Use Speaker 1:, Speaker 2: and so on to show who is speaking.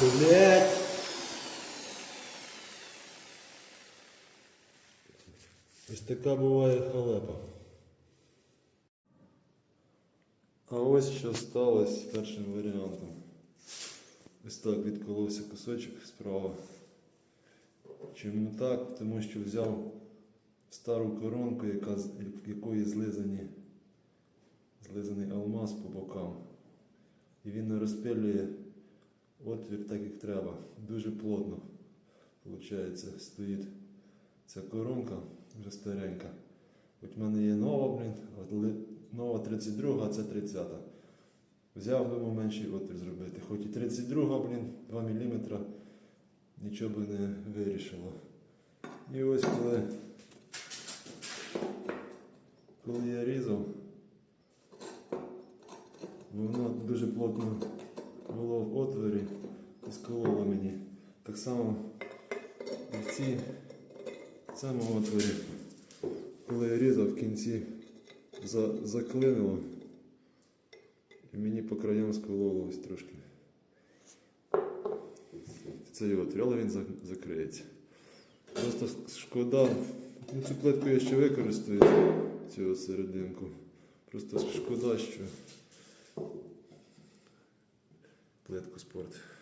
Speaker 1: Блять. Ось така буває халепа. А ось що сталося з першим варіантом. Ось так відколовся кусочок справа. Чому так? Тому що взяв стару коронку, яка, в якої злизані, злизаний алмаз по бокам. І він не розпилює отвір так, як треба. Дуже плотно, виходить, стоїть ця коронка вже старенька. Хоч в мене є нова, блін, от нова 32, а це 30. Взяв думав менший отвір зробити. Хоч і 32, блін, 2 мм нічого би не вирішило. І ось коли, коли я різав, воно дуже плотно і скололо мені. Так само і в цій отворі, коли я різав в кінці, за, заклинило, і мені по краям скололо ось трошки. Цей отвір, але він закриється. Просто шкода. Ну, цю плитку я ще використаю, цю серединку. Просто шкода, що плитку спортив.